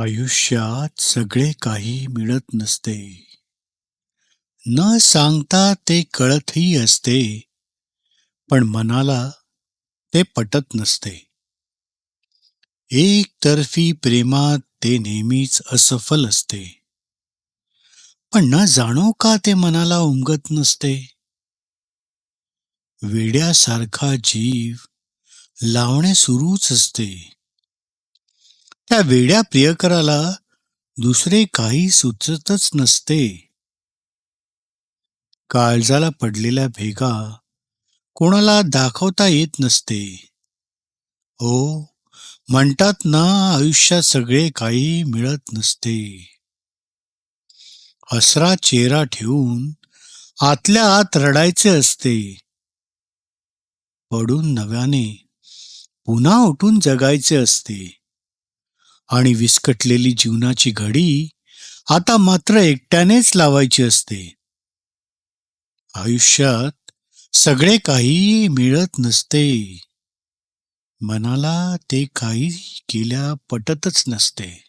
आयुष्यात सगळे काही मिळत नसते. न सांगता ते कळतही असते पण मनाला ते पटत नसते. एकतर्फी प्रेमात ते नेहमीच असफल असते. पण न जाणो का ते मनाला उमगत नसते? वेड्यासारखा जीव लावणे सुरूच असते. त्या वेड्या प्रियकराला दुसरे काही सुचतच नसते. काळजाला पडलेल्या भेगा कोणाला दाखवता येत नसते. हो म्हणतात ना आयुष्यात सगळे काही मिळत नसते. हसरा चेहरा ठेवून आतल्या आत रडायचे असते. पडून नव्याने पुन्हा उठून जगायचे असते. आणि विस्कटलेली जीवनाची घडी आता मात्र एकट्यानेच लावायची असते. आयुष्यात सगळे काही मिळत नसते. मनाला ते काही केल्या पटतच नसते.